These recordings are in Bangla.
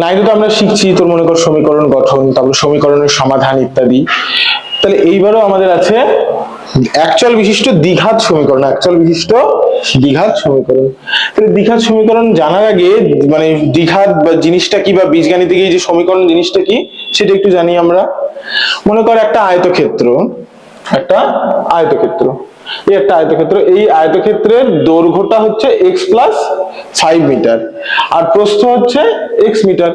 নাইনে তো আমরা শিখছি, তোর মনে কর সমীকরণ গঠন, তারপর সমীকরণের সমাধান ইত্যাদি। তাহলে এইবারও আমাদের আছে একচল বিশিষ্ট দ্বিঘাত সমীকরণ একচল বিশিষ্ট দ্বিঘাত সমীকরণ। তাহলে দ্বিঘাত সমীকরণ জানার আগে মানে দ্বিঘাত বা জিনিসটা কি বা বীজগাণিতিক এই যে সমীকরণ জিনিসটা কি, সেটা একটু জানি আমরা। মনে কর একটা আয়তক্ষেত্র একটা আয়তক্ষেত্র। এই একটা আয়তক্ষেত্র, এই আয়তক্ষেত্রের দৈর্ঘ্যটা হচ্ছে এক্স প্লাস ফাইভ মিটার আর প্রস্থ হচ্ছে এক্স মিটার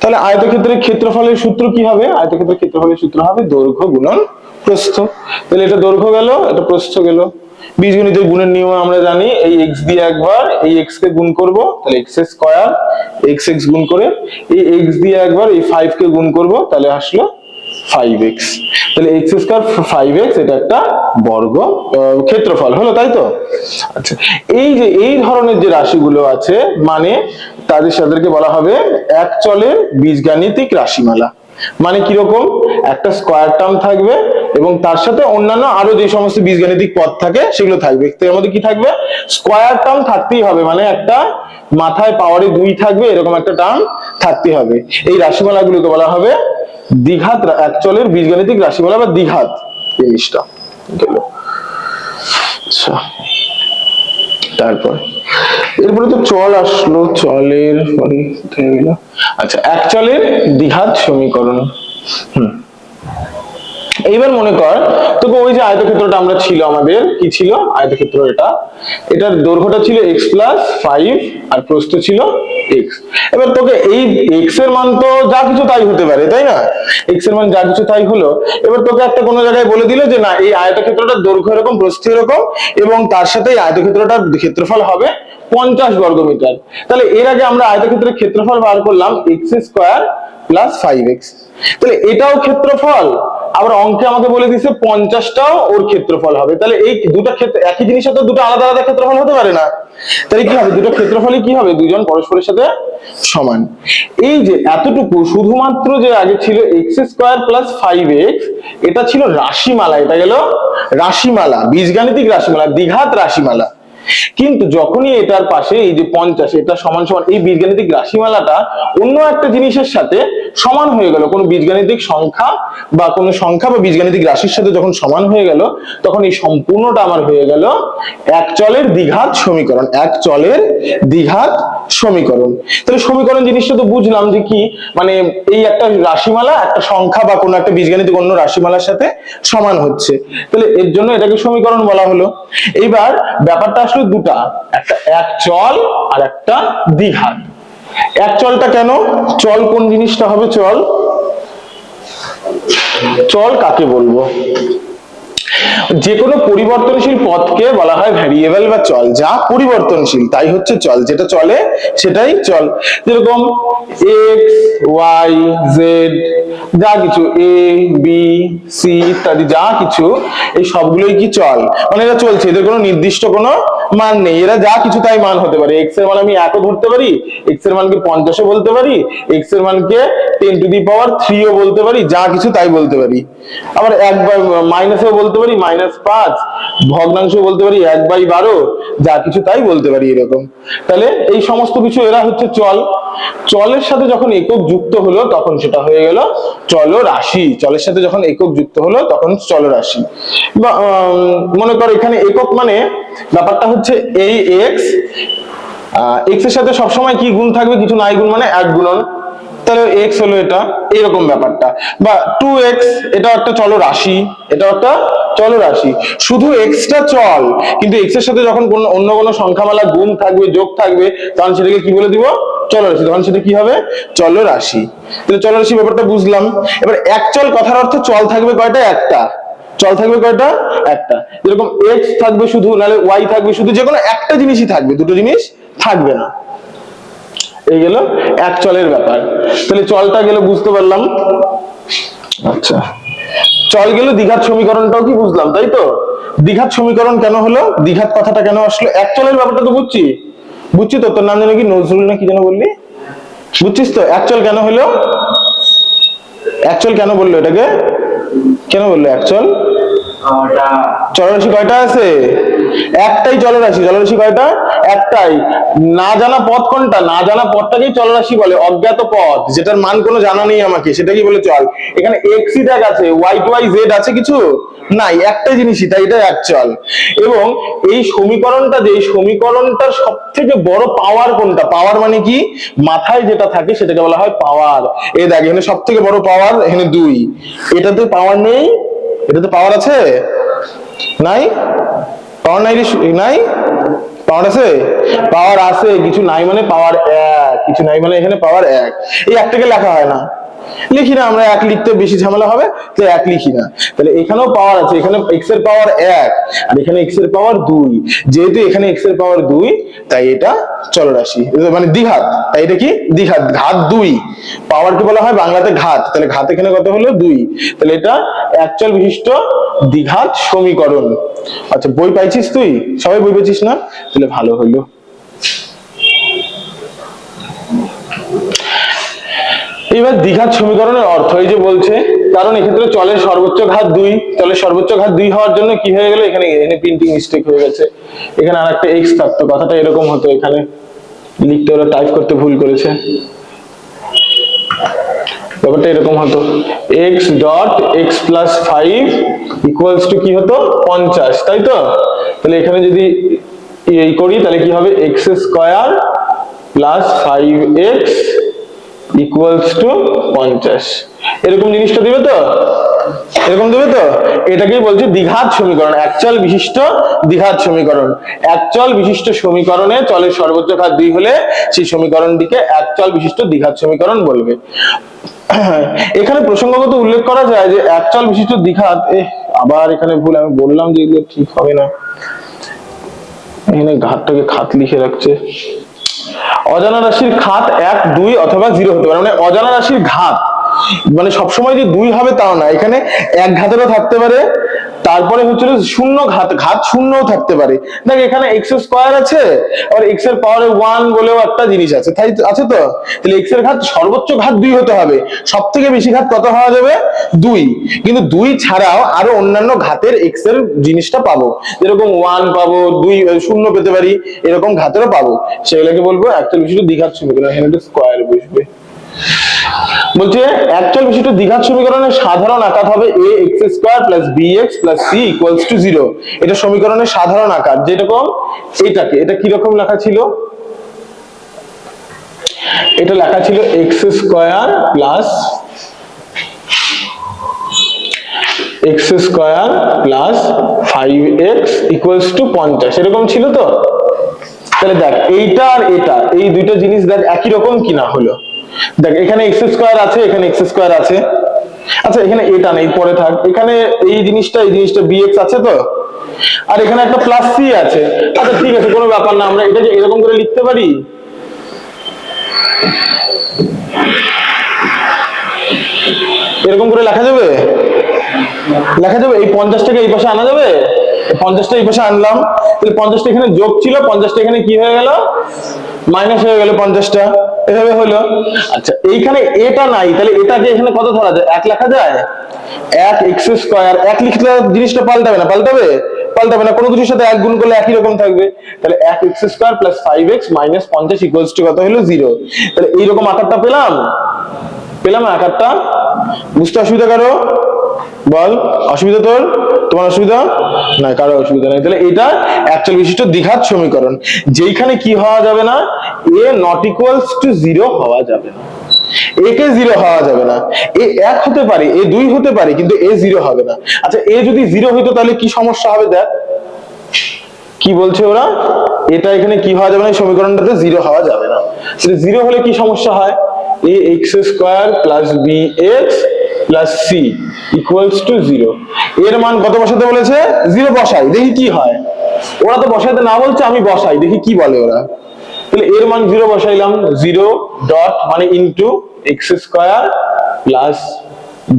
তাহলে আয়তক্ষেত্রের ক্ষেত্রফলের সূত্র কি হবে? আয়তক্ষেত্রের ক্ষেত্রফলের সূত্র হবে দৈর্ঘ্য গুণন প্রস্থ। তাহলে এটা দৈর্ঘ্য গেল, এটা প্রস্থ গেল। বীজগণিতের গুণের নিয়মে আমরা জানি, এই এক্স দিয়ে একবার এই এক্স কে গুণ করব, তাহলে এক্স স্কয়ার এক্স এক্স গুণ করে এই এক্স দিয়ে একবার এই ফাইভ কে গুণ করব, তাহলে আসলো ফাইভ এক্স তাহলে এক্স স্কয়ার ফাইভ এক্স এটা একটা বর্গ ক্ষেত্রফল, হলো তাই তো? আচ্ছা এই যে, এই ধরনের যে রাশিগুলো আছে মানে তাদের সাদেরকে বলা হবে এক চলের বীজগাণিতিক রাশিমালা। মানে কীরকম? একটা স্কয়ার টার্ম থাকবে এবং তার সাথে অন্যান্য আরও যে সমস্ত বীজগাণিতিক পদ থাকে, সেগুলো থাকবে। এর মধ্যে কি থাকবে? স্কয়ার টার্ম থাকতেই হবে মানে একটা মাথায় পাওয়ারে দুই থাকবে, এরকম একটা টার্ম থাকতেই হবে। এই রাশিমালাগুলোকে বলা হবে দ্বিঘাত অ্যাকচুয়ালের বীজগাণিতিক রাশিমালা বা দ্বিঘাত জিনিসটা। গেল। আচ্ছা। তারপর। এরপরে তো চল আসলো, চলের পরে কোথায় আচ্ছা এক চলের দ্বিঘাত সমীকরণ। হুম। এইবার মনে কর তোকে ওই যে আয়তক্ষেত্রটা আমরা ছিল আমাদের, কি ছিল? আয়তক্ষেত্র এটা। এটার দৈর্ঘ্যটা ছিল এক্স প্লাস ফাইভ আর প্রস্থ ছিল এক্স এবার তোকে এই এক্সের মান তো যা কিছু তাই হতে পারে, তাই না? এক্সের মান যা কিছু তাই হলো। এবার তোকে একটা কোনো জায়গায় বলে দিল যে, না, এই আয়তক্ষেত্রটার দৈর্ঘ্য এরকম, প্রস্থ এরকম, এবং তার সাথে এই আয়তক্ষেত্রটার ক্ষেত্রফল হবে পঞ্চাশ বর্গ মিটার তাহলে এর আগে আমরা আয়তক্ষেত্রের ক্ষেত্রফল বার করলাম X square plus five X তাহলে এটাও ক্ষেত্রফল? আবার অঙ্কে আমাকে বলে দিছে পঞ্চাশটাও ওর ক্ষেত্রফল হবে। তাহলে এই দুটো ক্ষেত্র, একই জিনিসের তো দুটো আলাদা আলাদা ক্ষেত্রফল হতে পারে না। তাহলে কি হবে? দুটো ক্ষেত্রফলই কি হবে? দুজন পরস্পরের সাথে সমান। এই যে এতটুকু, শুধুমাত্র যে আগে ছিল x square plus five x এটা ছিল রাশিমালা, এটা গেল রাশিমালা, বীজগাণিতিক রাশিমালা, দ্বিঘাত রাশিমালা। কিন্তু যখনই এটার পাশে এই যে পঞ্চাশ, এটা সমান সমান, এই বীজগাণিতিক রাশিমালাটা অন্য একটা জিনিসের সাথে সমান হয়ে গেল। কোনো বীজগাণিতিক সংখ্যা বা কোনো সংখ্যা বা বীজগাণিতিক রাশির সাথে যখন সমান হয়ে গেল, তখন এই সম্পূর্ণটা আমার হয়ে গেল এক চলের দ্বিঘাত সমীকরণ, এক চলের দ্বিঘাত সমীকরণ। তাহলে সমীকরণ জিনিসটা তো বুঝলাম যে কি মানে এই একটা রাশিমালা, একটা সংখ্যা বা কোনো একটা বীজগাণিতিক অন্য রাশিমালার সাথে সমান হচ্ছে। তাহলে এর জন্য এটাকে সমীকরণ বলা হলো। এইবার ব্যাপারটা আসলে দুটা, একটা এক চল আর একটা দ্বিঘাত এক চলটা কেন? চল কোন জিনিসটা হবে? চল। চল কাকে বলব? যে কোনো পরিবর্তনশীল পথকে বলা হয় ভ্যারিয়েবল বা চল, যা পরিবর্তনশীল, তাই হচ্ছে চল, যেটা চলে সেটাই চল। যেরকম এক্স ওয়াই জেড যা কিছু এ বি সি ইত্যাদি, যা কিছু, এই সবগুলোই কি চল? মানে এরা চলছে, এদের কোনো নির্দিষ্ট কোনো মান নেই। এরা যা কিছু তাই মান হতে পারে। এক্সের মান আমি একও ধরতে পারি এক্সের মানকে পঞ্চাশও বলতে পারি এক্সের মানকে টেন টু দি পাওয়ার থ্রিও বলতে পারি, যা কিছু তাই বলতে পারি। আবার এক বাই মাইনাসেও বলতে পারি মাইনাস পাঁচ। ভগ্নাংশ বলতে পারি এক বাই বারো, যা কিছু তাই বলতে পারি এরকম। তাহলে এই সমস্ত কিছু এরা হচ্ছে চল। চলের সাথে যখন একক যুক্ত হলো, তখন সেটা হয়ে গেল চল রাশি চলের সাথে যখন একক যুক্ত হলো, তখন চল রাশি মনে করো এখানে একক মানে ব্যাপারটা হচ্ছে এই এক্স এক্সের সাথে সবসময় কি গুণ থাকবে? কিছু নাই গুণ মানে এক গুণন। তাহলে এক্স হলো এটা এরকম ব্যাপারটা। বা টু এক্স এটা একটা চল রাশি, এটা একটা চল রাশি। শুধু এক্সটা চল, কিন্তু এক্সের সাথে যখন কোনো, অন্য কোনো সংখ্যামালা গুণ থাকবে, যোগ থাকবে, তখন সেটাকে কি বলে দিব? চল রাশি। তখন সেটা কি হবে? চল রাশি। তাহলে চল রাশি ব্যাপারটা বুঝলাম। এবার এক চল কথার অর্থ চল থাকবে কয়টা? একটা। চল থাকবে কয়টা? একটা। যেরকম এক্স থাকবে শুধু, নাহলে ওয়াই থাকবে শুধু যে কোনো একটা জিনিসই থাকবে, দুটো জিনিস থাকবে না। এই গেল এক চলের ব্যাপার। তাহলে চলটা গেল বুঝতে পারলাম। আচ্ছা। চল গেল দীঘার সমীকরণটাও কি বুঝলাম তাই তো? দীঘার সমীকরণ কেন হলো? দীঘার কথাটা কেন আসলো? এক চলের ব্যাপারটা তো বুঝছি। বুঝছি তো তোর নাম জানো কি নজরুল না কি যেন বললি? বুঝছিস তো? এক চল কেন হলো? এক চল কেন বলল এটাকে? কেন বলল এক চল? চলরাশি কয়টা আছে? একটাই চলরাশি চলরাশি কয়টা? একটাই, না জানা পথ কোনটা? না জানা পথটাকেই চলরাশি বলে, অজ্ঞাত পথ। যেটার মান কোনো জানা নেই আমাকে সেটাকেই বলে চল? এখানে এক্স ই দেখ আছে ওয়াই টু ওয়াই জেড আছে কিছু? নাই একটাই জিনিসই, তাই এটা অ্যাকচুয়াল এবং এই সমীকরণটা যে সমীকরণটার সব থেকে বড় পাওয়ার কোনটা? পাওয়ার মানে কি? মাথায় যেটা থাকে, সেটাকে বলা হয় পাওয়ার এই দেখ, এখানে সব থেকে বড় পাওয়ার এখানে দুই। এটাতে পাওয়ার নেই? এটাতে পাওয়ার আছে? নাই? পাওয়ার নাই নাই? পাওয়ার আছে? পাওয়ার আছে, কিছু নাই মানে পাওয়ার এক, কিছু নাই মানে এখানে পাওয়ার এক। এই একটাকে লেখা হয় না। লিখি না, আমরা এক লিখতে বেশি ঝামেলা হবে, তো এক লিখি না। তাহলে এখানেও পাওয়ার আছে এখানে এক্সের পাওয়ার এক, আর এখানে এক্সের পাওয়ার দুই। যেহেতু এখানে এক্সের পাওয়ার দুই, তাই এটা চলরাশি। মানে দ্বিঘাত। তাই এটা কি? দ্বিঘাত। ঘাত দুই। পাওয়ার কি বলা হয় বাংলাতে ঘাত। তাহলে ঘাত এখানে কত হলো? দুই। তাহলে এটা অ্যাকচুয়াল বিশিষ্ট দ্বিঘাত সমীকরণ। আচ্ছা বই পাইছিস তুই? সবাই বই পেয়েছিস না? তাহলে ভালো হলো। এবার দ্বিঘাত সমীকরণের অর্থ এই যে বলছে কারণ এক্ষেত্রে চলের সর্বোচ্চ ঘাত দুই, চলের সর্বোচ্চ ঘাত দুই হওয়ার জন্য কি হয়ে গেল? এখানে এখানে প্রিন্টিং মিস্টেক হয়ে গেছে। এখানে আর একটা এক্স থাকতো, কথাটা এরকম হতো এখানে। লিখতে ওরা টাইপ করতে ভুল করেছে। ব্যাপারটা এরকম হতো। X dot x plus five equals to কি হতো? পঞ্চাশ, তাই তো? তাহলে এখানে যদি এই করি, তাহলে কি হবে? X square plus five x equals to পঞ্চাশ। এরকম জিনিসটা দিবে তো? এরকম দেবে তো? এটাকেই বলছে দ্বিঘাত সমীকরণ। একচল বিশিষ্ট দ্বিঘাত সমীকরণ। একচল বিশিষ্ট সমীকরণে চলের সর্বোচ্চ ঘাত দুই হলে সেই সমীকরণটিকে একচল বিশিষ্ট দ্বিঘাত সমীকরণ বলবে। এখানে প্রসঙ্গগত উল্লেখ করা যায় যে একচল বিশিষ্ট দ্বিঘাত আবার এখানে ভুল, আমি বললাম যে এগুলো ঠিক হবে না। এখানে ঘাতটাকে খাত লিখে রাখছে। অজানা রাশির খাত এক দুই অথবা জিরো হতে পারে। মানে অজানা রাশির ঘাত। মানে সবসময় যে দুই হবে তাও না। এখানে এক ঘাতেরও থাকতে পারে, তারপরে হচ্ছিল শূন্য ঘাত ঘাত শূন্যও থাকতে পারে। দেখ, এখানে এক্স স্কোয়ার আছে আর এক্সের পাওয়ারে ওয়ান বলেও একটা জিনিস আছে। তাই আছে তো? তাহলে এক্সের ঘাত সর্বোচ্চ ঘাত দুই হতে হবে। সব থেকে বেশি ঘাত কত হওয়া যাবে? দুই। কিন্তু দুই ছাড়াও আরও অন্যান্য ঘাতের এক্সের জিনিসটা পাবো। যেরকম ওয়ান পাবো, দুই শূন্য পেতে পারি, এরকম ঘাতেরও পাবো। সেগুলোকে বলব একটা বিশিষ্ট দ্বিঘাত সমীকরণ স্কোয়ার বসবে। বলছে অ্যাকচুয়াল বিশিষ্ট দ্বিঘাত সমীকরণের সাধারণ আকার হবে a x square plus b x plus c equals to zero এটা সমীকরণের সাধারণ আকার যেরকম এটাকে। এটা কীরকম লেখা ছিল? এটা লেখা ছিল x square plus x square plus five x equals to পঞ্চাশ। এরকম ছিল তো? তাহলে দেখ, এইটা আর এটা, এই দুইটা জিনিস দেখ একই রকম কিনা হলো। দেখ, এখানে এক্স স্কোয়ার আছে, এখানে এক্স স্কোয়ার আছে। আচ্ছা এখানে এটা নেই, পরে থাক। এখানে এই জিনিসটা এই জিনিসটা বিএক্স আছে তো? আর এখানে একটা প্লাস সি আছে। আচ্ছা ঠিক আছে, কোনো ব্যাপার না, আমরা এটাকে এরকম করে লিখতে পারি? এরকম করে লেখা যাবে? লেখা যাবে? এই পঞ্চাশটাকে এই পাশে আনা যাবে? পঞ্চাশটা এই পাশে আনলাম। তাহলে পঞ্চাশটা এখানে যোগ ছিল, পঞ্চাশটা এখানে কি হয়ে গেল? মাইনাস হয়ে গেল পঞ্চাশটা। এভাবে হলো। আচ্ছা এইখানে এটা নাই, তাহলে এটাকে এখানে কত ধরা যায়? এক লেখা যায়? এক এক্স স্কোয়ার, এক লিখলে জিনিসটা পাল্টাবে না, পাল্টাবে? পাল্টাবে না, কোনো কিছুর সাথে এক গুণ করলে একই রকম থাকবে। তাহলে এক x square plus five x minus পঞ্চাশ ইকুয়ালস টু কত হলো জিরো তাহলে এইরকম আকারটা পেলাম? পেলাম আকারটা? বুঝতে অসুবিধা কারও? বল, অসুবিধা তোর? তোমার অসুবিধা? না কারও অসুবিধা নেই। তাহলে এটা অ্যাকচুয়াল বিশিষ্ট দ্বিঘাত সমীকরণ। যেইখানে কি হওয়া যাবে না? A not equals to zero হওয়া যাবে না। এ কে জিরো হওয়া যাবে না। এ এক হতে পারে এ দুই হতে পারে, কিন্তু এ জিরো হবে না। আচ্ছা এ যদি জিরো হইতো, তাহলে কি সমস্যা হবে দেখ? কি বলছে ওরা? এটা এখানে কি হওয়া যাবে না? সমীকরণটাতে জিরো হওয়া যাবে না। জিরো হলে কি সমস্যা হয়? A x square plus b x plus c equals to zero এর মান কত বসাতে বলেছে? জিরো বসাই, দেখি কি হয়। ওরা তো বসাইতে না বলছে, আমি বসাই, দেখি কি বলে ওরা। তাহলে এর মান জিরো বসাইলাম জিরো ডট মানে into x square plus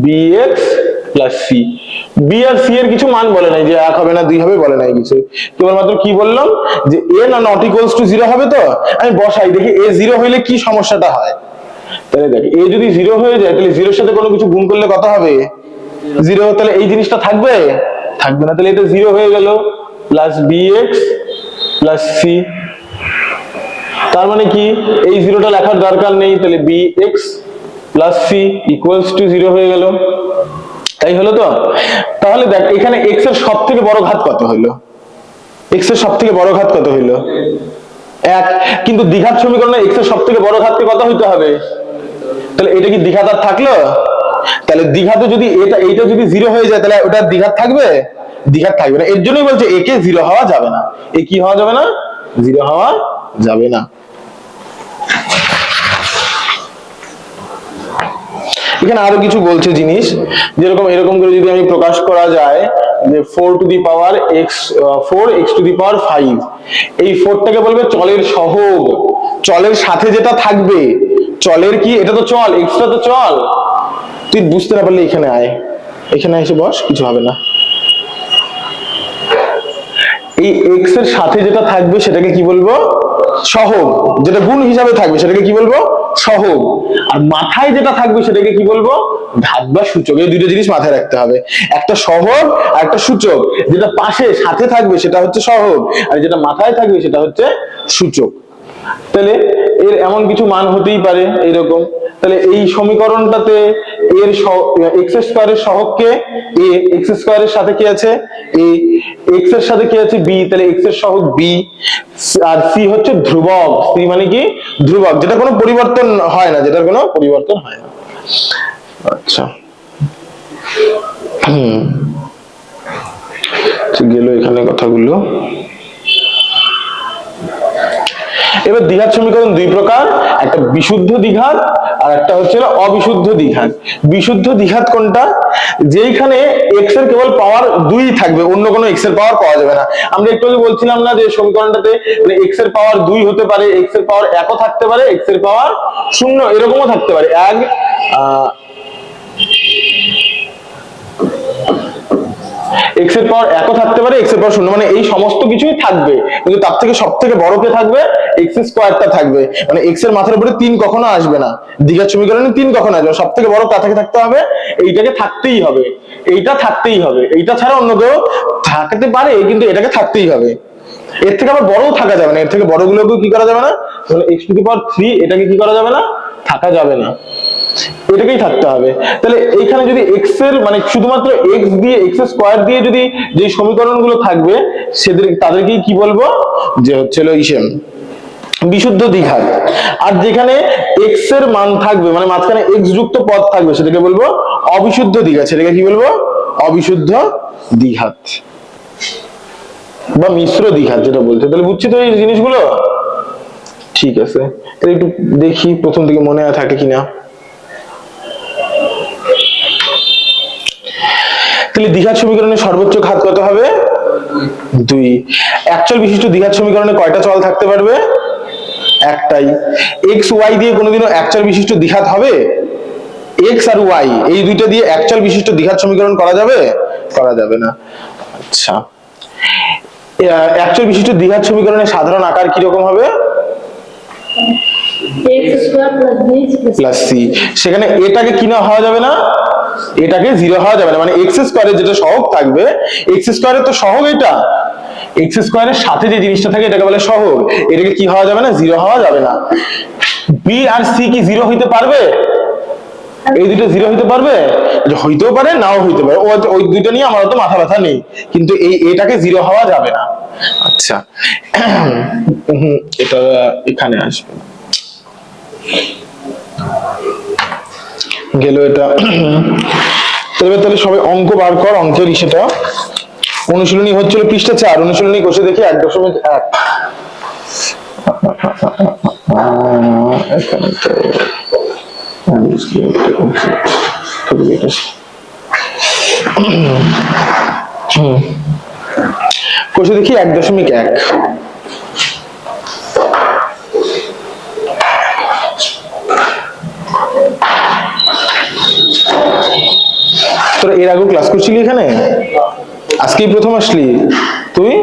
b x plus c b আর সি এর কিছু মান বলে নাই, যে এক হবে না, দুই হবে, বলে নাই কিছু। কেবলমাত্র কি বললাম, যে এ না নট ইকুয়ালস টু জিরো হবে তো? আমি বসাই, দেখি এ জিরো হইলে কি সমস্যাটা হয়? তাহলে দেখ এ যদি জিরো হয়ে যায়, তাহলে জিরোর সাথে কোনো কিছু গুণ করলে কত হবে? জিরো তাহলে এই জিনিসটা থাকবে? থাকবে না, তাহলে এটা জিরো হয়ে গেল plus b x plus c তার মানে কি? এই জিরোটা লেখার দরকার নেই, তাহলে b x plus c equals to zero হয়ে গেল। তাই হলো তো? তাহলে দেখ, এখানে এক্সের সব থেকে বড় ঘাত কত হইল? এক্সের সব থেকে বড় ঘাত কত হইল? এক। কিন্তু দ্বিঘাত সমীকরণে এক্সের সব থেকে বড় ঘাতকে কত হইতে হবে? তাহলে এটা কি দ্বিঘাত আর থাকল? তাহলে দ্বিঘাতে যদি এটা, এইটা যদি জিরো হয়ে যায়, তাহলে ওটা দ্বিঘাত থাকবে? দ্বিঘাত থাকবে না। এর জন্যই বলছে একে জিরো হওয়া যাবে না। এ কি হওয়া যাবে না? জিরো হওয়া যাবে না। এখানে আরও কিছু বলছে জিনিস। যেরকম, এরকম করে যদি আমি প্রকাশ করা যায় যে four to the power x four x to the power five এই ফোরটাকে বলবে চলের সহগ। চলের সাথে যেটা থাকবে, চলের কি? এটা তো চল এক্সট্রা তো চল। তুই বুঝতে না পারলে এখানে আয়। এখানে এসে বস, কিছু হবে না। এই এক্সের সাথে যেটা থাকবে, সেটাকে কি বলব? সহগ। যেটা গুণ হিসাবে থাকবে, সেটাকে কি বলব? সহগ। আর মাথায় যেটা থাকবে, সেটাকে কি বলব? ঘাত বা সূচক। এই দুটো জিনিস মাথায় রাখতে হবে। একটা সহগ আর একটা সূচক। যেটা পাশে সাথে থাকবে, সেটা হচ্ছে সহগ। আর যেটা মাথায় থাকবে, সেটা হচ্ছে সূচক। তাহলে এর এমন কিছু মান হতেই পারে এইরকম তাহলে এই সমীকরণটাতে এর এক্স স্কোয়ারের সহগকে এ এক্স স্কোয়ারের সাথে কি আছে? এ এক্সের সাথে কি আছে? বি তাহলে এক্সের সহগ বি আর সি হচ্ছে ধ্রুবক। সি মানে কি? ধ্রুবক। যেটা কোনো পরিবর্তন হয় না, যেটার কোনো পরিবর্তন হয় না। আচ্ছা। হুম। গেল এখানে কথাগুলো। এবার দ্বিঘাত সমীকরণ দুই প্রকার, একটা বিশুদ্ধ দ্বিঘাত আর একটা হচ্ছে অবিশুদ্ধ দ্বিঘাত বিশুদ্ধ দ্বিঘাত কোনটা? যেইখানে এক্সের কেবল পাওয়ার দুই থাকবে, অন্য কোনো এক্সের পাওয়ার পাওয়া যাবে না। আমরা একটু আগে বলছিলাম না যে সমীকরণটাতে এক্সের পাওয়ার দুই হতে পারে এক্সের পাওয়ার একও থাকতে পারে এক্সের পাওয়ার শূন্য এরকমও থাকতে পারে। এক এক্সের পাওয়ার একও থাকতে পারে এক্সের পাওয়ার শূন্য। মানে এই সমস্ত কিছুই থাকবে, কিন্তু তার থেকে সব থেকে বড় কে থাকবে? এক্স স্কোয়ারটা থাকবে। মানে এক্সের মাথার উপরে তিন কখনো আসবে না। দ্বিঘাত সমীকরণে তিন কখনো আসবে। সব থেকে বড় কাছাকে থাকতে হবে, এইটাকে থাকতেই হবে। এইটা থাকতেই হবে। এইটা ছাড়া অন্য কেউ থাকতে পারে, কিন্তু এটাকে থাকতেই হবে। এর থেকে আবার বড়ও থাকা যাবে না। এর থেকে বড়গুলোকেও কি করা যাবে না? মানে x to the power three এটাকে কি করা যাবে না? থাকা যাবে না। এটাকেই থাকতে হবে। তাহলে এইখানে যদি এক্সের মানে শুধুমাত্র এক্স দিয়ে এক্স স্কোয়ার দিয়ে যদি যে সমীকরণগুলো থাকবে, সেদের তাদেরকেই কি বলব? যে হচ্ছে ইসেম। বিশুদ্ধ দ্বিঘাত। আর যেখানে এক্সের মান থাকবে মানে মাঝখানে এক্স যুক্ত পদ থাকবে, সেটাকে বলব অবিশুদ্ধ দ্বিঘাত। সেটাকে কি বলব? অবিশুদ্ধ দ্বিঘাত বা মিশ্র দ্বিঘাত যেটা বলছে। তাহলে বুঝছি তো এই জিনিসগুলো? ঠিক আছে। তাহলে একটু দেখি প্রথম থেকে মনে থাকে কিনা। তাহলে দ্বিঘাত সমীকরণের সর্বোচ্চ ঘাত কত হবে? দুই। অ্যাকচুয়াল বিশিষ্ট দ্বিঘাত সমীকরণে কয়টা চল থাকতে পারবে? একটাই। এক্স ওয়াই দিয়ে কোনোদিনও অ্যাকচুয়াল বিশিষ্ট দ্বিঘাত হবে? এক্স আর ওয়াই এই দুইটা দিয়ে অ্যাকচুয়াল বিশিষ্ট দ্বিঘাত সমীকরণ করা যাবে? করা যাবে না। আচ্ছা। অ্যাকচুয়াল বিশিষ্ট দ্বিঘাত সমীকরণের সাধারণ আকার কি রকম হবে? প্লাস সি সেখানে এটাকে কি না হওয়া যাবে না? এটাকে জিরো হওয়া যাবে না। মানে এক্স স্কোয়ারের যেটা সহগ থাকবে এক্স স্কোয়ারের তো সহগ এটা। এক্স স্কোয়ারের সাথে যে জিনিসটা থাকে, এটাকে বলে সহগ। এটাকে কি হওয়া যাবে না? জিরো হওয়া যাবে না। বি আর সি কি জিরো হইতে পারবে? এই দুটো জিরো হইতে পারবে? হইতেও পারে, নাও হইতে পারে। ওই দুটো নিয়ে আমার তো মাথা ব্যথা নেই। কিন্তু এই এটাকে জিরো হওয়া যাবে না। আচ্ছা। এটা এখানে আসবে। গেল এটা। তবে তাহলে সবাই অঙ্ক বার কর, অঙ্কের সেটা অনুশীলনী হচ্ছিল পৃষ্ঠা চার, অনুশীলনী কষে দেখি এক দশমিক এক। কষে দেখি এক দশমিক এক। তোরা এর আগেও ক্লাস করছিলি এখানে? আজকেই প্রথম আসলি। তুই?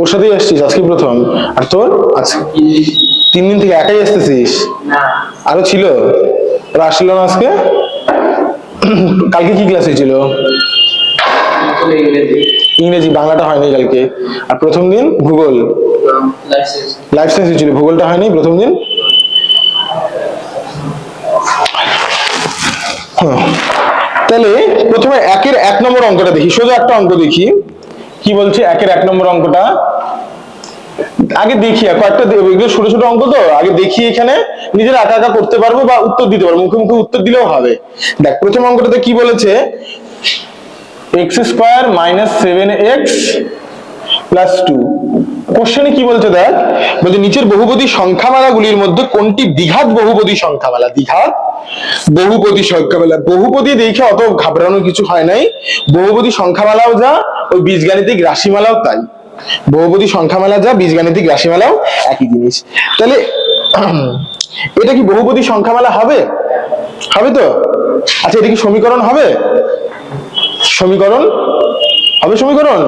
ওর সাথেই আসছিস আজকেই প্রথম। আর তোর? আচ্ছা তিন দিন থেকে একাই আসতেছিস? আরও ছিল? ওরা আসছিল না আজকে? কালকে কি ক্লাস হয়েছিল? ইংরেজি বাংলাটা হয়নি কালকে। আর প্রথম দিন ভূগোল? লাইফ সায়েন্স লাইফ সায়েন্সে ছিল ভূগোলটা হয়নি প্রথম দিন? হ্যাঁ। তাহলে প্রথমে একের এক নম্বর অঙ্কটা দেখি। সোজা একটা অঙ্ক দেখি। কি বলছে? একের এক নম্বর অঙ্কটা? আগে দেখি, কয়েকটা এগুলো ছোট ছোট অঙ্ক তো। আগে দেখি এখানে। নিজের একা একা করতে পারব বা উত্তর দিতে পারব। মুখে মুখে উত্তর দিলেও হবে। দেখ, প্রথম অঙ্কটাতে কি বলেছে? X square minus seven x plus two. কোশ্চেনে কি বলছে দেখ? বলছে নিচের বহুপদী সংখ্যামালাগুলির মধ্যে কোনটি দ্বিঘাত বহুপদী সংখ্যামালা? দ্বিঘাত বহুপদী সংখ্যামালা। বহুপদী দেখে অত ঘাবড়ানোর কিছু হয় নাই। বহুপদী সংখ্যামালাও যা, ওই বীজগাণিতিক রাশিমালাও তাই। বহুপদী সংখ্যামালা যা, বীজগাণিতিক রাশিমালাও একই জিনিস। তাহলে, এটা কি বহুপদী সংখ্যামালা হবে? হবে তো? আচ্ছা এটা কি সমীকরণ হবে? সমীকরণ হবে সমীকরণ?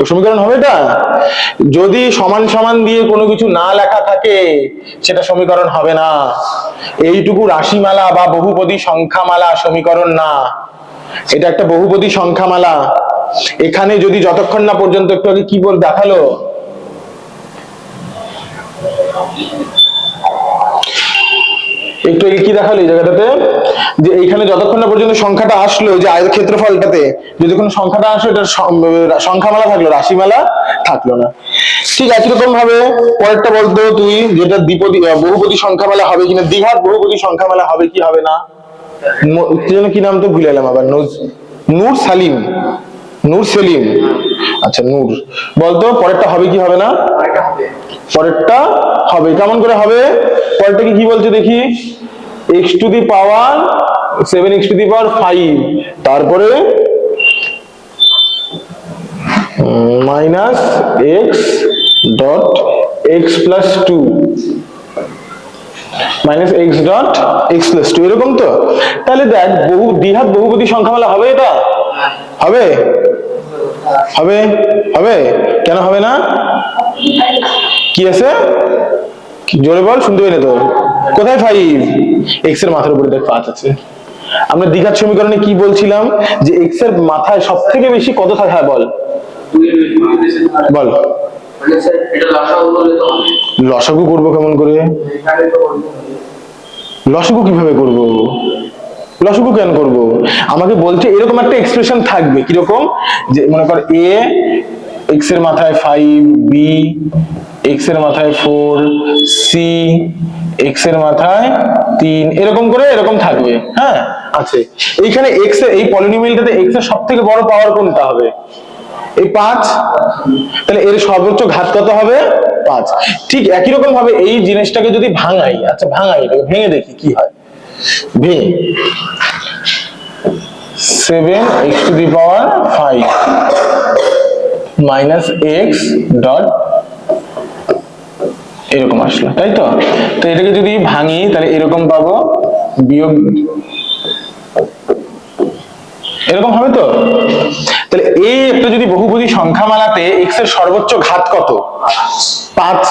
ও সমীকরণ হবে এটা? যদি সমান সমান দিয়ে কোনো কিছু না লেখা থাকে, সেটা সমীকরণ হবে না। এইটুকু রাশিমালা বা বহুপদী সংখ্যামালা সমীকরণ না। এটা একটা বহুপদী সংখ্যামালা। এখানে যদি যতক্ষণ না পর্যন্ত একটু আগে কি বল দেখাল। একটু আগে কি দেখাল এই জায়গাটাতে? যে এইখানে যতক্ষণ না পর্যন্ত সংখ্যাটা আসলো যে আয়ত ক্ষেত্রফলটাতে যতক্ষণ সংখ্যাটা আসলো এটা সংখ্যামালা থাকল রাশিমালা থাকল না। ঠিক একই রকম ভাবে পরেরটা বলতো তুই যেটা দ্বিপদী বহুপদী সংখ্যামালা হবে কিনা দ্বিঘাত বহুপদী সংখ্যামালা হবে কি হবে না? যেন কি নাম তো ভুলে এলাম আবার নূর নূর সালিম। নূর সেলিম। আচ্ছা নূর। বলতো পরেরটা হবে কি হবে না? পরেরটা হবে, কেমন করে হবে? পরেরটা কি বলছে দেখি? X to the power seven x to the power five তারপরে minus x dot x plus two minus x dot x plus two এরকম তো? তাহলে দেখ, বহু দ্বিঘাত বহুপদী সংখ্যামালা হবে এটা? হবে হবে? হবে? কেন হবে না? কি আছে? জোরে বল শুনতে পাই তো। কোথায় ফাইভ এক্সের মাথার উপরে দেখ পাঁচ আছে। আমরা দ্বিঘাত সমীকরণে কি বলছিলাম? যে এক্সের মাথায় সব থেকে বেশি কত থাকে? হ্যাঁ, বল। বল। লসাগু করব কেমন করে। লসাগু কীভাবে করব? লসাগু কেন করব? আমাকে বলছে এরকম একটা এক্সপ্রেশন থাকবে কীরকম? যে মনে কর এ এক্সের মাথায় ফাইভ বি এক্সের মাথায় ফোর সি এক্সের মাথায় তিন, এরকম করে এরকম থাকবে হ্যাঁ? আছে। এইখানে এক্স এই পলিনোমিয়ালটাতে এক্সের সব থেকে বড় পাওয়ার কোনটা হবে? এই পাঁচ। তাহলে এর সর্বোচ্চ ঘাত কত হবে? পাঁচ। ঠিক একই রকম ভাবে এই জিনিসটাকে যদি ভাঙাই আচ্ছা ভাঙাই এটাকে, ভেঙে দেখি কি হয়। ভেঙে। Seven x to the power five minus x dot এরকম আসলো, তাই তো? তো এটাকে যদি ভাঙি, তাহলে এরকম পাবো বিয়োগ এরকম হবে তো? তাহলে এই একটা যদি বহুপদী সংখ্যামালাতে এক্সের সর্বোচ্চ ঘাত কত? পাঁচ।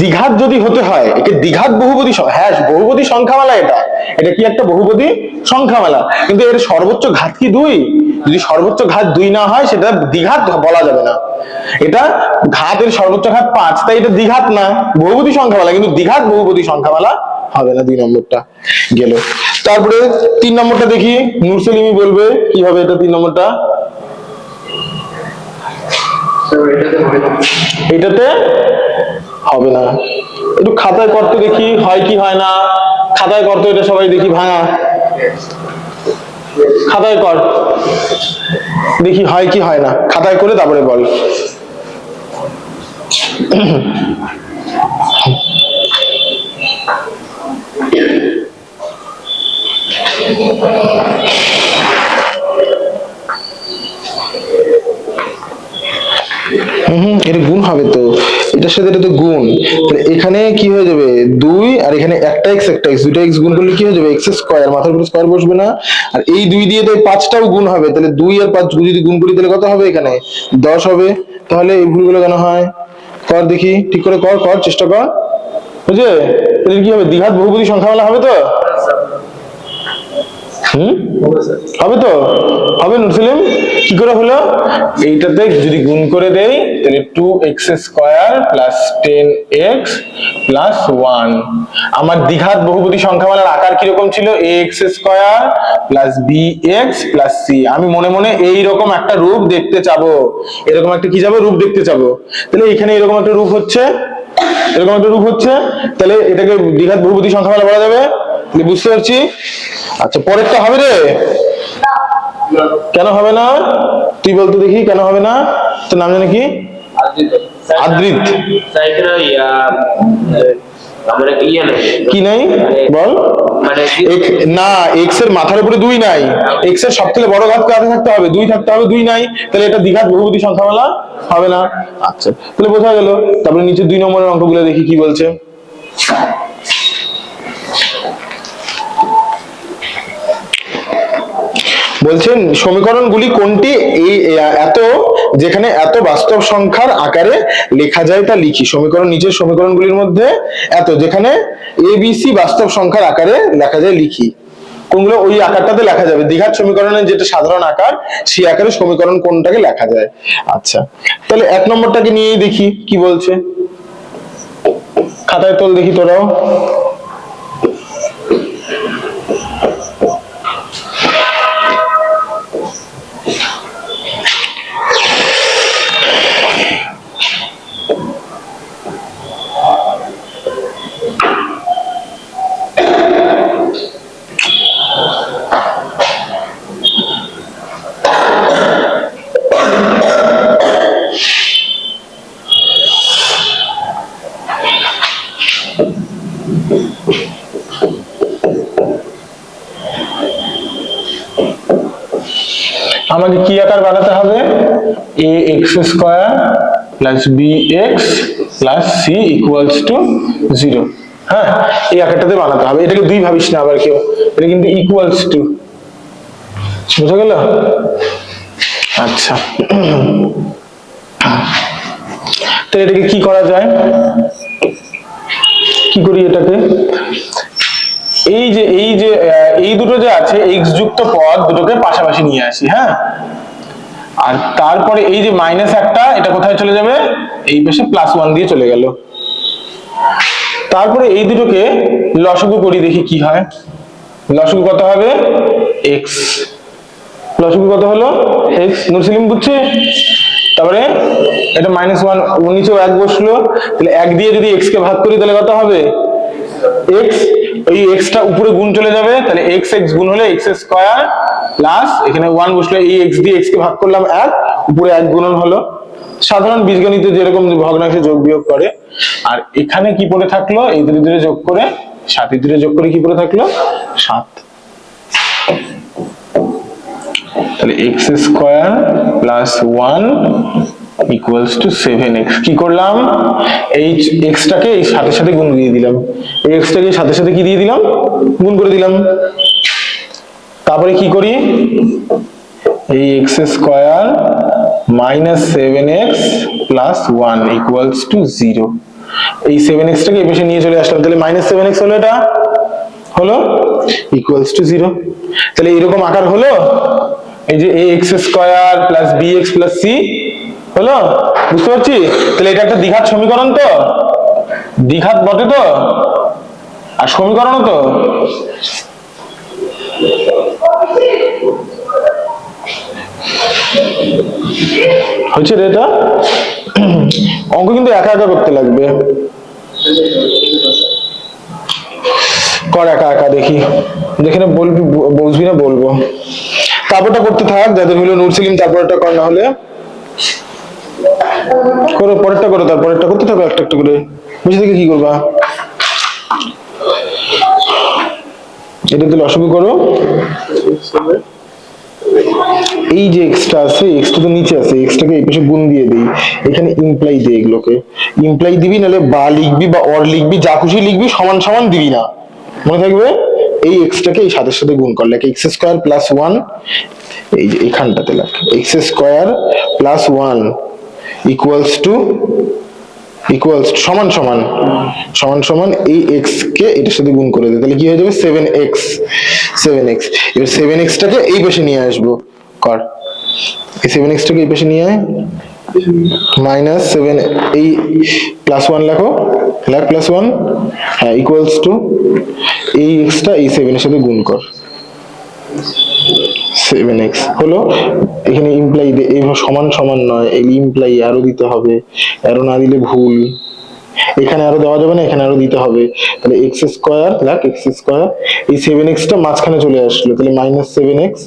দ্বিঘাত যদি হতে হয়, একে দ্বিঘাত বহুপদী হ্যাঁ বহুপদী সংখ্যামালা এটা। এটা কি একটা বহুপদী সংখ্যামালা? কিন্তু এর সর্বোচ্চ ঘাত কি দুই? যদি সর্বোচ্চ ঘাত দুই না হয়, সেটা দ্বিঘাত বলা যাবে না। এটা ঘাতের সর্বোচ্চ ঘাত পাঁচ, তাই এটা দ্বিঘাত না। বহুপদী সংখ্যামালা, কিন্তু দ্বিঘাত বহুপদী সংখ্যামালা হবে না, দুই নম্বরটা গেল। তারপরে তিন নম্বরটা দেখি নুরসেলিমি বলবে কি হবে এটা তিন নম্বরটা? এটাতে হবে না। একটু খাতায় করতে দেখি, হয় কি হয় না। খাতায় করতে এটা সবাই দেখি ভাঙা। খাতায় কর। দেখি হয় কি হয় না। খাতায় করে তারপরে বল। এটা গুণ হবে তো? এটার সাথে এটা তো গুণ। তাহলে এখানে কি হয়ে যাবে? দুই আর এখানে একটা এক্স একটা এক্স দুটো এক্স গুণ করলে কি হয়ে যাবে? এক্স স্কোয়ার মাথার উপরে স্কোয়ার বসবে না। আর এই দুই দিয়ে তো পাঁচটাও গুণ হবে। তাহলে দুই আর পাঁচ যদি গুণ করি, তাহলে কত হবে এখানে? দশ হবে। তাহলে এই ভুলগুলো কেন হয়? কর দেখি। ঠিক করে কর কর, চেষ্টা কর। বুঝলে? কি হবে? দ্বিঘাত বহুপদী সংখ্যামালা হবে তো? হুম? হবে তো? হবে নুরসিলিম? কি করে হলো? এইটাতে যদি গুণ করে দেই, তাহলে two x square plus ten x plus one আমার দ্বিঘাত বহুপদী সংখ্যামালার আকার কীরকম ছিল? A x square plus b x plus c আমি মনে মনে এই রকম একটা রূপ দেখতে চাবো। এরকম একটা কি যাব রূপ দেখতে চাবো। তাহলে এখানে এরকম একটা রূপ হচ্ছে। এরকম একটা রূপ হচ্ছে। তাহলে এটাকে দ্বিঘাত বহুপদী সংখ্যামালা বলা যাবে? বুঝতে পারছি? আচ্ছা পরেরটা হবে রে? কেন হবে না? তুই বলতো দেখি কেন হবে না? তোর নাম জানি কি? আদ্রিত। ইয়া কি নাই? বল। মানে না এক্সের মাথার উপরে দুই নাই। এক্সের সব থেকে বড় ঘাত কাছে থাকতে হবে। দুই থাকতে হবে দুই নাই। তাহলে এটা দ্বিঘাত বহুপদী সংখ্যামালা হবে না। আচ্ছা তাহলে বোঝা গেল। তারপরে নিচে দুই নম্বরের অঙ্কগুলো দেখি কি বলছে। বলছেন, সমীকরণগুলি কোনটি? এই এত, যেখানে এত বাস্তব সংখ্যার আকারে লেখা যায় তা লিখি। সমীকরণ, নিচের সমীকরণগুলির মধ্যে এত, যেখানে এবিসি বাস্তব সংখ্যার আকারে লেখা যায় লিখি। কোনগুলো? ওই আকারটাতে লেখা যাবে। দ্বিঘাত সমীকরণের যেটা সাধারণ আকার, সেই আকারে সমীকরণ কোনটাকে লেখা যায়। আচ্ছা তাহলে এক নম্বরটাকে নিয়েই দেখি, কি বলছে? খাতায় তোল দেখি তোরাও আমাকে কি আকার বানাতে হবে a x square plus b x plus c equals to zero হ্যাঁ এই আকারটাতে বানাতে হবে। এটাকে দুই ভাবিস না আবার কেউ। এটা কিন্তু ইকুয়ালস টু বুঝা গেল? আচ্ছা। এটাকে কি করা যায়? কি করি এটাকে? এই যে এই যে এই দুটো যে আছে এক্স যুক্ত পদ দুটোকে পাশাপাশি নিয়ে আসি হ্যাঁ? আর তারপরে এই যে মাইনাস একটা, এটা কোথায় চলে যাবে? এই পাশে প্লাস ওয়ান দিয়ে চলে গেল। তারপরে এই দুটোকে লসগু করি, দেখি কি হয়। লসগু কত হবে? এক্স লসগু কত হলো? এক্স নুরসিলিম বুঝছে? তারপরে এটা মাইনাস ওয়ান নিচেও এক বসল। তাহলে এক দিয়ে যদি এক্স কে ভাগ করি, তাহলে কত হবে? এক্স এই এক্সটা উপরে গুণ চলে যাবে, তাহলে এক্স এক্স গুণ হলে এক্স স্কোয়ার প্লাস এখানে ওয়ান বসলে এই এক্স দিয়ে এক্স কে ভাগ করলাম এক, উপরে এক গুণন হলো। সাধারণ বীজগণিতে যেরকম ভগ্নাংশে যোগ বিয়োগ করে। আর এখানে কি পড়ে থাকল? এই দুটো দুটো যোগ করে, সাত দুটো যোগ করে কি পড়ে থাকল? সাত। তাহলে x square plus one equals to seven x কি করলাম? এই এক্সটাকে এই সাথে সাথে গুণ দিয়ে দিলাম। এই এক্সটাকে সাথে সাথে কি দিয়ে দিলাম? গুণ করে দিলাম। তারপরে কি করি? এই x square minus seven x plus one equals to zero এই সেভেন এক্সটাকে এই পাশে নিয়ে চলে আসলাম। তাহলে মাইনাস সেভেন এক্স হলো এটা? হলো? ইকুয়ালস টু জিরো তাহলে এরকম আকার হলো? এই যে x square plus b x plus c হলো? বুঝতে পারছি? তাহলে এটা একটা দ্বিঘাত সমীকরণ তো? দ্বিঘাত বটে তো? আর সমীকরণও তো? হচ্ছে রে এটা? অঙ্ক কিন্তু একা একা করতে লাগবে। কর একা একা দেখি। যেখানে বলবি বুঝবি না, বলব। তারপরটা করতে থাক, যাদের হলো নুর সেলিম তারপরটা কর না হলে। করো, পরেরটা করো, তারপরেরটা করতে থাকো একটা একটা করে। বুঝে দেখে কি করবা? এটা দিলে অসুবিধা করো। এই যে এক্সট্রা আছে এক্সট্রা তো নিচে আছে এক্সট্রাকে এই পাশে গুণ দিয়ে দেই। এখানে ইমপ্লাই দে এগুলোকে। ইমপ্লাই দিবি, নাহলে বা লিখবি বা অর লিখবি, যা খুশি লিখবি, সমান সমান দিবি না। মনে থাকবে? এই এক্সটাকে এই সাথে সাথে গুণ কর। লেখ এক্স স্কোয়ার প্লাস ওয়ান এই যে এখানটাতে লেখ। X square plus one equals to equals সমান সমান সমান সমান এই এক্স কে এটার সাথে গুণ করে দেয় তাহলে কি হয়ে যাবে? সেভেন এক্স সেভেন এক্স এবার সেভেন এক্সটাকে এই পাশে নিয়ে আসব। কর। এই সেভেন এক্সটাকে এই পাশে নিয়ে আয়। মাইনাস সেভেন এই প্লাস ওয়ান লেখো। লেখ প্লাস ওয়ান হ্যাঁ ইকুয়ালস টু এই এক্সটা এই সেভেনের সাথে গুণ কর। সেভেন এক্স হলো এখানে ইমপ্লাই সমান সমান নয়, এই ইমপ্লাই আরও দিতে হবে, আরও না দিলে ভুল। এখানে আরও দেওয়া যাবে না, এখানে আরও দিতে হবে। তাহলে এক্স স্কোয়ার লাখ এক্স স্কোয়ার এই সেভেন এক্সটা মাঝখানে চলে আসলো। তাহলে minus seven x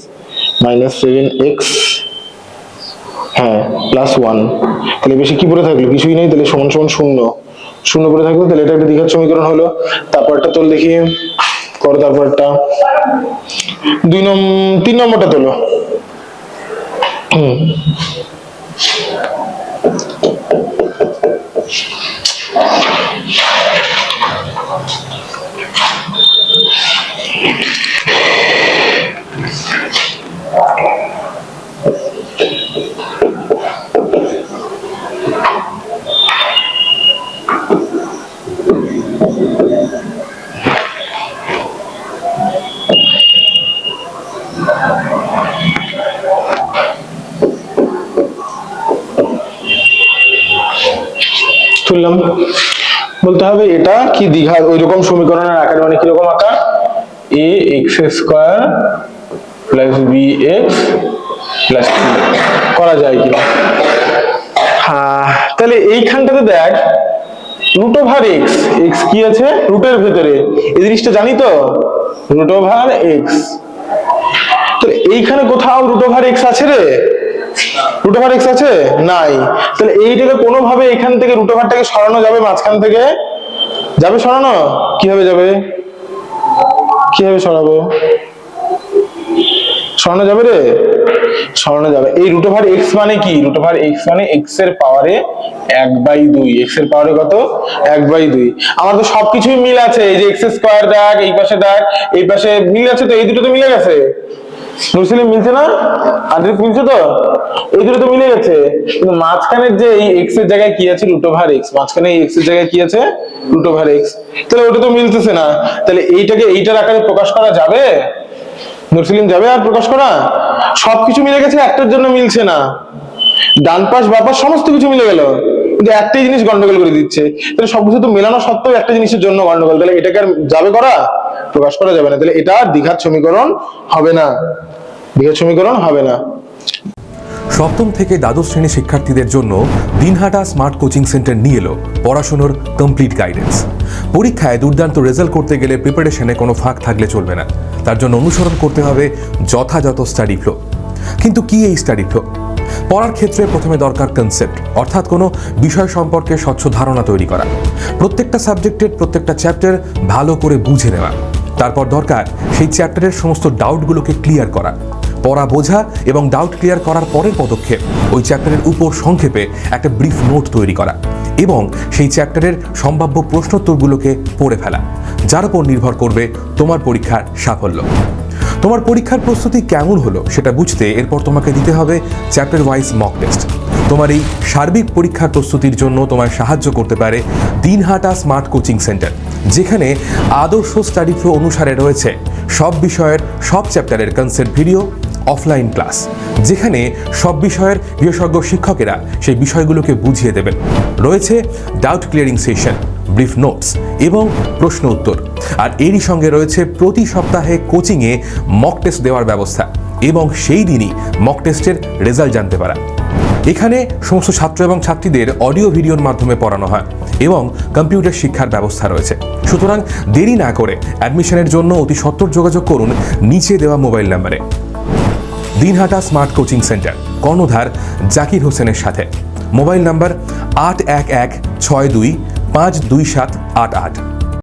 minus seven x হ্যাঁ প্লাস ওয়ান তাহলে বেশি কি পড়ে থাকল? কিছুই নেই, তাহলে সমান সমান শূন্য। শূন্য পড়ে থাকল, তাহলে এটা একটা দ্বিঘাত সমীকরণ হলো। তারপরটা তোর দেখি। করো তারপরটা দুই নম্বর তিন নম্বরটা তোলো হুম বলতে হবে, এটা কি দীঘা ওই রকম সমীকরণের আকার মানে কীরকম আকার? A x square plus b x plus করা যায় কিনা হ্যাঁ তাহলে এইখানটাতে দেখ রুট ওভার এক্স এক্স কি আছে? রুটের ভেতরে। এই জিনিসটা জানি তো? রুট ওভার এক্স তো এইখানে কোথাও রুট ওভার এক্স আছে রে? রুট ওভার এক্স আছে? নাই। তাহলে এইটাকে কোনোভাবে এখান থেকে রুট ওভারটাকে সরানো যাবে মাঝখান থেকে? যাবে সরানো? কীভাবে যাবে? কীভাবে সরাবো? সরানো যাবে রে? সরানো যাবে। এই রুট ওভার এক্স মানে কি? রুট ওভার এক্স মানে এক্সের পাওয়ারে এক বাই দুই। এক্সের পাওয়ারে কত? এক বাই দুই। আমার তো সবকিছুই মিল আছে। এই যে এক্স স্কোয়ার দেখ, এই পাশে দেখ, এই পাশে মিল আছে তো, এই দুটো তো মিলে গেছে? নুরসিলিম মিলছে না? আদ্রিক মিলছে তো? এই দুটো তো মিলে গেছে। কিন্তু মাঝখানের যে এই এক্সের জায়গায় কি আছে? রুট ওভার এক্স মাঝখানে এই এক্সের জায়গায় কি আছে? রুট ওভার এক্স তাহলে ওটা তো মিলতেছে না। তাহলে এইটাকে এইটার আকারে প্রকাশ করা যাবে? নুরসিলিম যাবে আর প্রকাশ করা? সবকিছু মিলে গেছে, একটার জন্য মিলছে না। ডান পাশ বাপাস সমস্ত কিছু মিলে গেল। কিন্তু একটাই জিনিস গন্ডগোল করে দিচ্ছে। তাহলে সবকিছু তো মেলানো সত্ত্বেও একটা জিনিসের জন্য গন্ডগোল। তাহলে এটাকে আর যাবে করা? প্রকাশ করা যাবে না। তাহলে এটা দ্বিঘাত সমীকরণ হবে না। দ্বিঘাত সমীকরণ হবে না। সপ্তম থেকে দ্বাদশ শ্রেণির শিক্ষার্থীদের জন্য দিনহাটা স্মার্ট কোচিং সেন্টার নিয়ে এলো পড়াশোনার কমপ্লিট গাইডেন্স পরীক্ষায় দুর্দান্ত রেজাল্ট করতে গেলে প্রিপারেশনে কোনো ফাঁক থাকলে চলবে না। তার জন্য অনুসরণ করতে হবে যথাযথ স্টাডি ফ্লো কিন্তু কি এই স্টাডি ফ্লো পড়ার ক্ষেত্রে প্রথমে দরকার কনসেপ্ট অর্থাৎ কোনো বিষয় সম্পর্কে স্বচ্ছ ধারণা তৈরি করা। প্রত্যেকটা সাবজেক্টের প্রত্যেকটা চ্যাপ্টার ভালো করে বুঝে নেওয়া। তারপর দরকার সেই চ্যাপ্টারের সমস্ত ডাউটগুলোকে ক্লিয়ার করা। পড়া বোঝা এবং ডাউট ক্লিয়ার করার পরের পদক্ষেপ, ওই চ্যাপ্টারের উপর সংক্ষেপে একটা ব্রিফ নোট তৈরি করা এবং সেই চ্যাপ্টারের সম্ভাব্য প্রশ্নোত্তরগুলোকে পড়ে ফেলা, যার উপর নির্ভর করবে তোমার পরীক্ষার সাফল্য। তোমার পরীক্ষার প্রস্তুতি কেমন হলো সেটা বুঝতে এরপর তোমাকে দিতে হবে চ্যাপ্টার ওয়াইজ মক টেস্ট। তোমার এই সার্বিক পরীক্ষার প্রস্তুতির জন্য তোমায় সাহায্য করতে পারে দিনহাটা স্মার্ট কোচিং সেন্টার। যেখানে আদর্শ স্টাডি ফ্লো অনুসারে রয়েছে সব বিষয়ের সব চ্যাপ্টারের কনসেপ্ট ভিডিও অফলাইন ক্লাস যেখানে সব বিষয়ের বিশেষজ্ঞ শিক্ষকেরা সেই বিষয়গুলোকে বুঝিয়ে দেবেন। রয়েছে doubt clearing session brief notes এবং প্রশ্ন উত্তর। আর এরই সঙ্গে রয়েছে প্রতি সপ্তাহে কোচিংয়ে মক টেস্ট দেওয়ার ব্যবস্থা এবং সেই দিনই মক টেস্টের রেজাল্ট জানতে পারা। এখানে সমস্ত ছাত্র এবং ছাত্রীদের অডিও ভিডিওর মাধ্যমে পড়ানো হয়। এবং কম্পিউটার শিক্ষার ব্যবস্থা রয়েছে। সুতরাং দেরি না করে অ্যাডমিশনের জন্য অতি সত্তর যোগাযোগ করুন নিচে দেওয়া মোবাইল নাম্বারে। দিনহাটা স্মার্ট কোচিং সেন্টার, কর্ণধার জাকির হোসেনের সাথে। মোবাইল নাম্বার আট এক এক ছয় দুই পাঁচ দুই সাত আট আট।